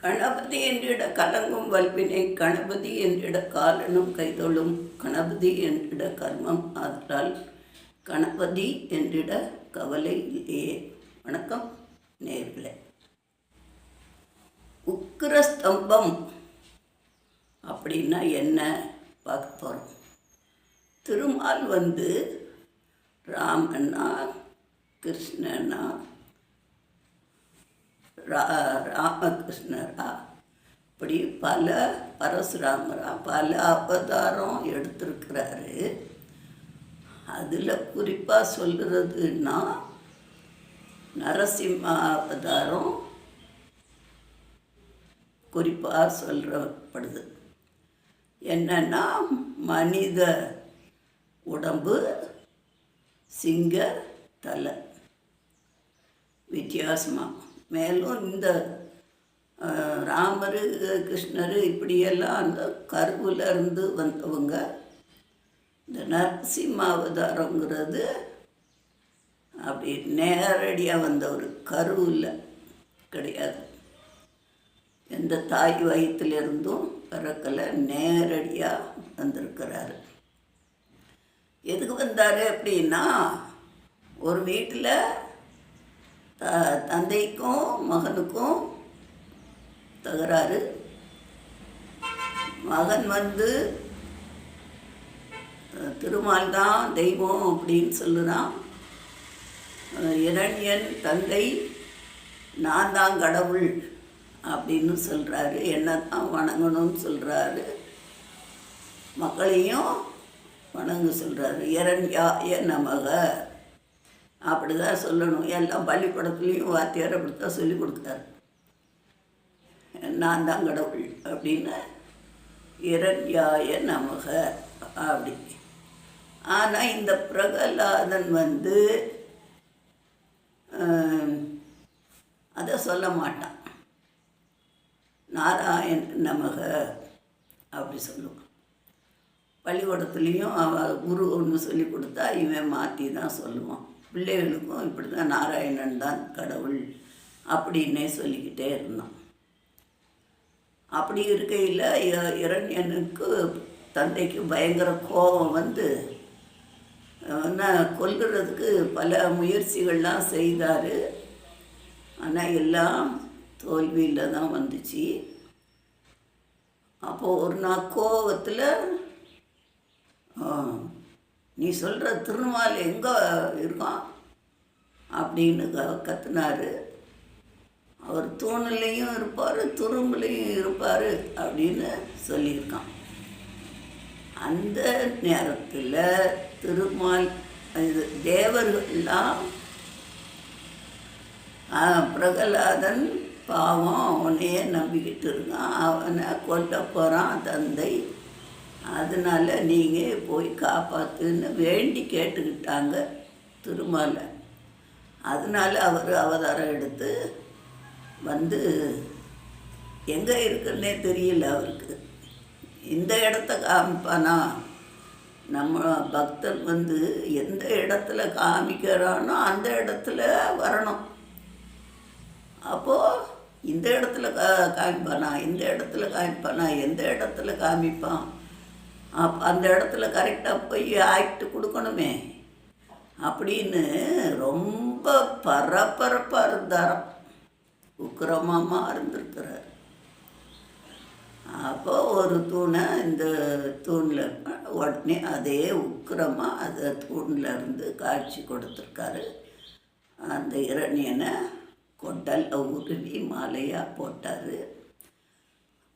கணபதி என்றிட கலங்கும் வல்வினை கணபதி என்றிட காலனும் கைதொழும் கணபதி என்றிட கர்மம் ஆதலால் கணபதி என்றிட கவலை இல்லையே. வணக்கம் நேர்களே. உக்கிரஸ்தம்பம் அப்படின்னா என்ன? பார்க்க போகிறோம் திருமால் வந்து ராமன்னா கிருஷ்ணனா ராமகிருஷ்ணரா இப்படி பல பரசுராமரா பல அவதாரம் எடுத்திருக்கிறாரு. அதில் குறிப்பாக சொல்கிறதுன்னா நரசிம்ம அவதாரம் குறிப்பாக சொல்கிறப்படுது என்னன்னா மனித உடம்பு சிங்க தலை. வித்தியாசமாக மேலும் இந்த ராமர் கிருஷ்ணர் இப்படியெல்லாம் அந்த கருவில் இருந்து வந்தவங்க. இந்த நரசிம்மாவதாரங்கிறது அப்படி நேரடியாக வந்த ஒரு கருவில் கிடையாது. எந்த தாய் வயிற்றுலேருந்தும் பிறக்கலை நேரடியாக வந்திருக்கிறாரு. எதுக்கு வந்தார் அப்படின்னா ஒரு வீட்டில் தந்தைக்கும் மகனுக்கும் தகராறு. மகன் வந்து திருமால் தான் தெய்வம் அப்படின்னு சொல்லுறான். இரண்யன் தந்தை நான் தான் கடவுள் அப்படின்னு சொல்கிறாரு என்ன தான் வணங்கணும்னு சொல்கிறாரு மக்களையும் வணங்க சொல்கிறாரு இரண்யாய நமக. அப்படி தான் சொல்லணும். எல்லாம் பள்ளிக்கூடத்துலேயும் வாத்தியார் அப்படி தான் சொல்லி கொடுத்தாரு. நான் தான் கடவுள் அப்படின்னு இரண்யாய நமக அப்படி. ஆனால் இந்த பிரகலாதன் வந்து அதை சொல்ல மாட்டான். நாராயண் நமக அப்படி சொல்லுவான் பள்ளிக்கூடத்துலேயும் அவ குரு ஒன்று சொல்லி கொடுத்தா இவன் மாற்றி தான் சொல்லுவான். பிள்ளைகளுக்கும் இப்படி தான் நாராயணன் தான் கடவுள் அப்படின்னே சொல்லிக்கிட்டே இருந்தோம். அப்படி இருக்கையில் இரண்யனுக்கு தந்தைக்கு பயங்கர கோபம் வந்து ஆனால் கொல்கிறதுக்கு பல முயற்சிகள்லாம் செய்தார். ஆனால் எல்லாம் தோல்வியில் தான் வந்துச்சு. அப்போது ஒரு நாள் கோபத்தில் நீ சொல்கிற திருமால் எங்கே இருக்கும்? அப்படின்னு க கத்துனார். அவர் தூணிலையும் இருப்பார் துரும்புலையும் இருப்பார் அப்படின்னு சொல்லியிருக்கான். அந்த நேரத்தில் திருமால் இது தேவர்கள்லாம் பிரகலாதன் பாவம் அவனையே நம்பிக்கிட்டு இருக்கான். அவனை கொல்ல போகிறான் தந்தை. அதனால நீங்கள் போய் காப்பாற்றுன்னு வேண்டி கேட்டுக்கிட்டாங்க திருமாலை. அதனால அவர் அவதாரம் எடுத்து வந்து எங்கே இருக்குன்னே தெரியல அவருக்கு. இந்த இடத்த காமிப்பானா? நம்ம பக்தர் வந்து எந்த இடத்துல காமிக்கிறானோ அந்த இடத்துல வரணும். அப்போது இந்த இடத்துல கா காமிப்பானா? இந்த இடத்துல காமிப்பானா? எந்த இடத்துல காமிப்பான்? அப் அந்த இடத்துல கரெக்டாக போய் ஆக்ட் கொடுக்கணுமே. அப்படின்னு ரொம்ப பரபரப்பாக இருந்தாராம். உக்கிரமமாக இருந்திருக்கிறார். அப்போ ஒரு தூணை இந்த தூணில் உடனே அதே உக்கிரமாக அந்த தூணில் இருந்து காட்சி கொடுத்துருக்காரு. அந்த இரணியனை கொட்டல் உருவி மாலையாக போட்டார்.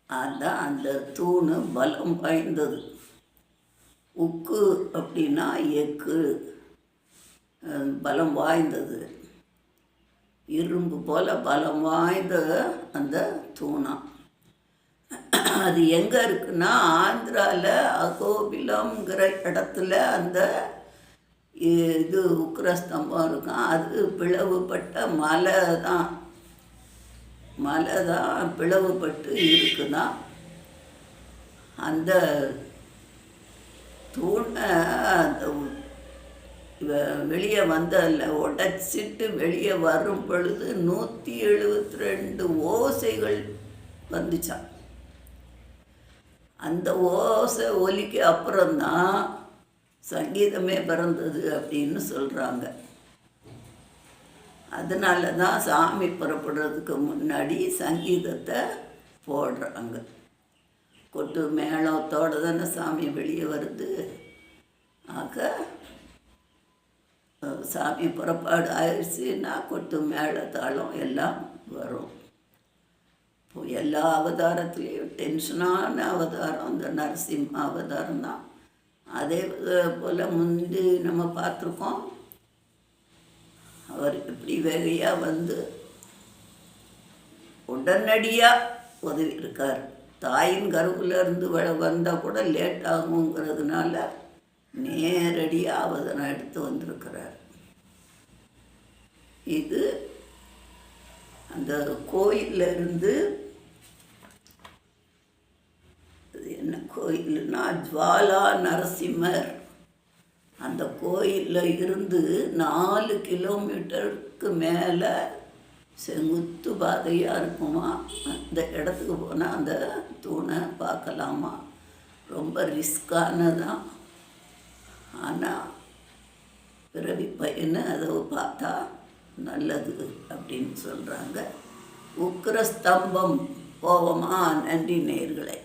அதான் அந்த தூணு பலம் வாய்ந்தது. உக்கு அப்படின்னா எக்கு பலம் வாய்ந்தது. இரும்பு போல் பலம் வாய்ந்த அந்த தூணம் அது எங்கே இருக்குன்னா ஆந்திராவில் அகோபிலம்ங்கிற இடத்துல அந்த இது உக்ரஸ்தம்பம் இருக்கும். அது பிளவுபட்ட மலை தான். மலை தான் பிளவுபட்டு இருக்குதான். அந்த தூணை அந்த வெளியே வந்ததில்ல உடைச்சிட்டு வெளியே வரும் பொழுது நூற்றி எழுபத்தி ரெண்டு ஓசைகள் வந்துச்சான் அந்த ஓசை ஒலிக்கு அப்புறம்தான் சங்கீதமே பிறந்தது அப்படின்னு சொல்கிறாங்க அதனால தான் சாமி புறப்படுறதுக்கு முன்னாடி சங்கீதத்தை போடுறாங்க. கொட்டு மேளத்தோடு தானே சாமி வெளியே வருது. ஆக சாமி புறப்பாடு ஆயிடுச்சுன்னா கொட்டு மேளத்தாளம் எல்லாம் வரும். இப்போ எல்லா அவதாரத்துலேயும் டென்ஷனான அவதாரம் அந்த நரசிம்ம அவதாரம் தான். அதே போல் முந்தி நம்ம பார்த்துருக்கோம். அவர் இப்படி வேகையாக வந்து உடனடியாக உதவி இருக்கார். தாயின் கருவில் இருந்து வந்தால் கூட லேட் ஆகுங்கிறதுனால நேரடியாக அவதாரம் எடுத்து வந்திருக்கிறார். இது அந்த கோயில்ல இருந்து என்ன கோயில்னா ஜுவாலா நரசிம்மர். அந்த கோயிலில் இருந்து நாலு கிலோமீட்டருக்கு மேலே செங்குத்து பாதையாக இருக்குமா? அந்த இடத்துக்கு போனால் அந்த தூணை பார்க்கலாமா? ரொம்ப ரிஸ்கானதான் ஆனால் பிறவி பையனை அதை பார்த்தா நல்லது அப்படின்னு சொல்கிறாங்க உக்கிர ஸ்தம்பம் போவோமா நன்றி நேர்களை.